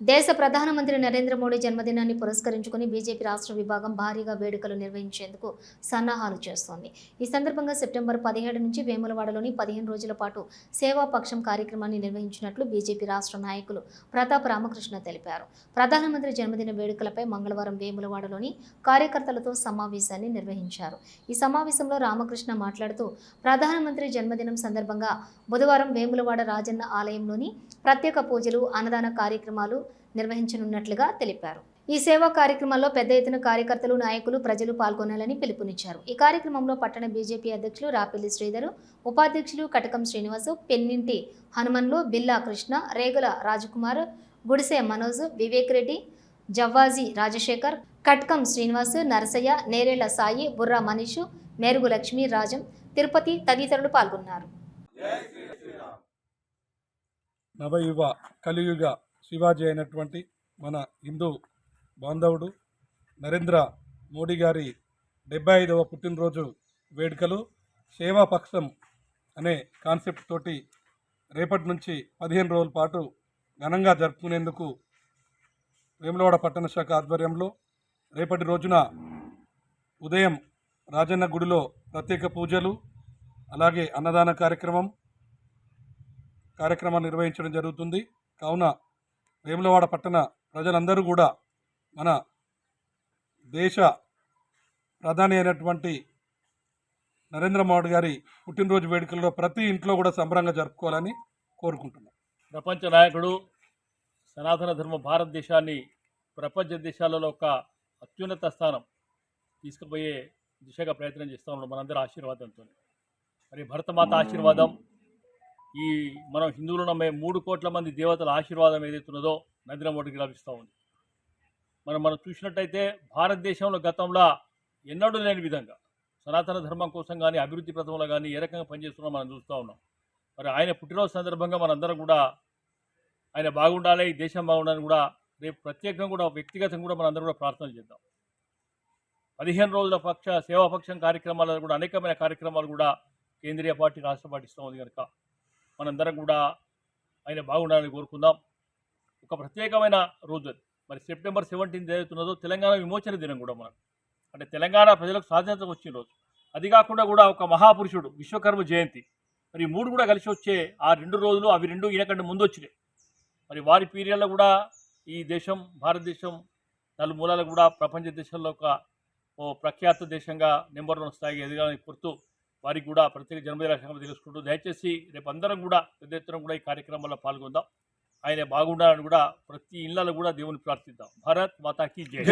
దేశ ప్రధానమంత్రి నరేంద్ర మోడీ జన్మదినాన్ని పురస్కరించుకుని బీజేపీ రాష్ట్ర విభాగం భారీగా వేడుకలు నిర్వహించేందుకు సన్నాహాలు చేస్తోంది. ఈ సందర్భంగా సెప్టెంబర్ పదిహేడు నుంచి వేములవాడలోని పదిహేను రోజుల పాటు సేవా పక్షం కార్యక్రమాన్ని నిర్వహించినట్లు బీజేపీ రాష్ట్ర నాయకులు ప్రతాప్ రామకృష్ణ తెలిపారు. ప్రధానమంత్రి జన్మదిన వేడుకలపై మంగళవారం వేములవాడలోని కార్యకర్తలతో సమావేశాన్ని నిర్వహించారు. ఈ సమావేశంలో రామకృష్ణ మాట్లాడుతూ ప్రధానమంత్రి జన్మదినం సందర్భంగా బుధవారం వేములవాడ రాజన్న ఆలయంలోని ప్రత్యేక పూజలు అన్నదాన కార్యక్రమాలు నిర్వహించనున్నట్లుగా తెలిపారు. ఈ సేవా కార్యక్రమాల్లో పెద్ద ఎత్తున కార్యకర్తలు నాయకులు ప్రజలు పాల్గొనాలని పిలుపునిచ్చారు. ఈ కార్యక్రమంలో పట్టణ బీజేపీ అధ్యక్షులు రాపెల్లి శ్రీధరు ఉపాధ్యక్షులు కటకం శ్రీనివాసు పెన్నింటి హనుమన్లు బిల్లా కృష్ణ రేగుల రాజకుమార్ గుడిసె మనోజ్ వివేక్ రెడ్డి జవ్వాజీ రాజశేఖర్ కట్కం శ్రీనివాస్ నరసయ్య నేరేళ్ళ సాయి బుర్రా మనీషు మేరుగు లక్ష్మి రాజం తిరుపతి తదితరులు పాల్గొన్నారు. నవయుగ కలియుగ శివాజీ అయినటువంటి మన హిందూ బాంధవుడు నరేంద్ర మోడీ గారి డెబ్బై ఐదవ పుట్టినరోజు వేడుకలు సేవాపక్షం అనే కాన్సెప్ట్ తోటి రేపటి నుంచి పదిహేను రోజుల పాటు ఘనంగా జరుపుకునేందుకు వేములవాడ పట్టణ శాఖ ఆధ్వర్యంలో రేపటి రోజున ఉదయం రాజన్న గుడిలో ప్రత్యేక పూజలు అలాగే అన్నదాన కార్యక్రమం కార్యక్రమాలు నిర్వహించడం జరుగుతుంది. కావున వేములవాడ పట్టణ ప్రజలందరూ కూడా మన దేశ ప్రధాని అయినటువంటి నరేంద్ర మోడీ గారి పుట్టినరోజు వేడుకల్లో ప్రతి ఇంట్లో కూడా సంబరంగా జరుపుకోవాలని కోరుకుంటున్నాం. ప్రపంచ నాయకుడు సనాతన ధర్మ భారతదేశాన్ని ప్రపంచ దేశాలలో ఒక అత్యున్నత స్థానం తీసుకుపోయే దిశగా ప్రయత్నం చేస్తూ ఉన్నాం మనందరి ఆశీర్వాదంతో మరి భరతమాత ఆశీర్వాదం ఈ మనం హిందువులు నమ్మే మూడు కోట్ల మంది దేవతల ఆశీర్వాదం ఏదైతే ఉన్నదో నరేంద్ర మోడీకి లభిస్తూ ఉంది. మనం మనం చూసినట్టయితే భారతదేశంలో గతంలో ఎన్నడూ లేని విధంగా సనాతన ధర్మం కోసం కానీ అభివృద్ధి ప్రథమంలో కానీ ఏ రకంగా పనిచేస్తున్నామో మనం చూస్తూ ఉన్నాం. మరి ఆయన పుట్టినరోజు సందర్భంగా మనందరం కూడా ఆయన బాగుండాలి ఈ దేశం బాగుండాలని కూడా రేపు ప్రత్యేకంగా కూడా వ్యక్తిగతంగా కూడా మనందరం కూడా ప్రార్థన చేద్దాం. పదిహేను రోజుల పక్ష సేవాపక్షం కార్యక్రమాలలో కూడా అనేకమైన కార్యక్రమాలు కూడా కేంద్రీయ పార్టీ రాష్ట్ర పార్టీ ఇస్తూ ఉంది కనుక. మనందరం కూడా ఆయన బాగుండాలని కోరుకుందాం. ఒక ప్రత్యేకమైన రోజు అది. మరి సెప్టెంబర్ సెవెంటీన్త్ జరుగుతున్నదో తెలంగాణ విమోచన దినం కూడా మనకు. అంటే తెలంగాణ ప్రజలకు స్వాతంత్రం వచ్చిన రోజు. అది కాకుండా కూడా ఒక మహాపురుషుడు విశ్వకర్మ జయంతి. మరి మూడు కూడా కలిసి వచ్చే ఆ రెండు రోజులు అవి రెండు ఈయనకంటే ముందు వచ్చినాయి. మరి వారి పీరియడ్లో కూడా ఈ దేశం భారతదేశం నలుమూలాలు కూడా ప్రపంచ దేశంలో ఒక ఓ ప్రఖ్యాత దేశంగా నెంబర్ వన్ స్థాయికి ఎదగాలని కోరుతూ వారికి కూడా ప్రత్యేక జన్మదిన సంగతి తెలుసుకుంటూ దయచేసి రేపు అందరం కూడా పెద్ద ఎత్తున కూడా ఈ కార్యక్రమంలో పాల్గొందాం. ఆయన బాగుండాలని కూడా ప్రతి ఇళ్ళలో కూడా దేవుని ప్రార్థిద్దాం. భారత్ మాతాకి జై.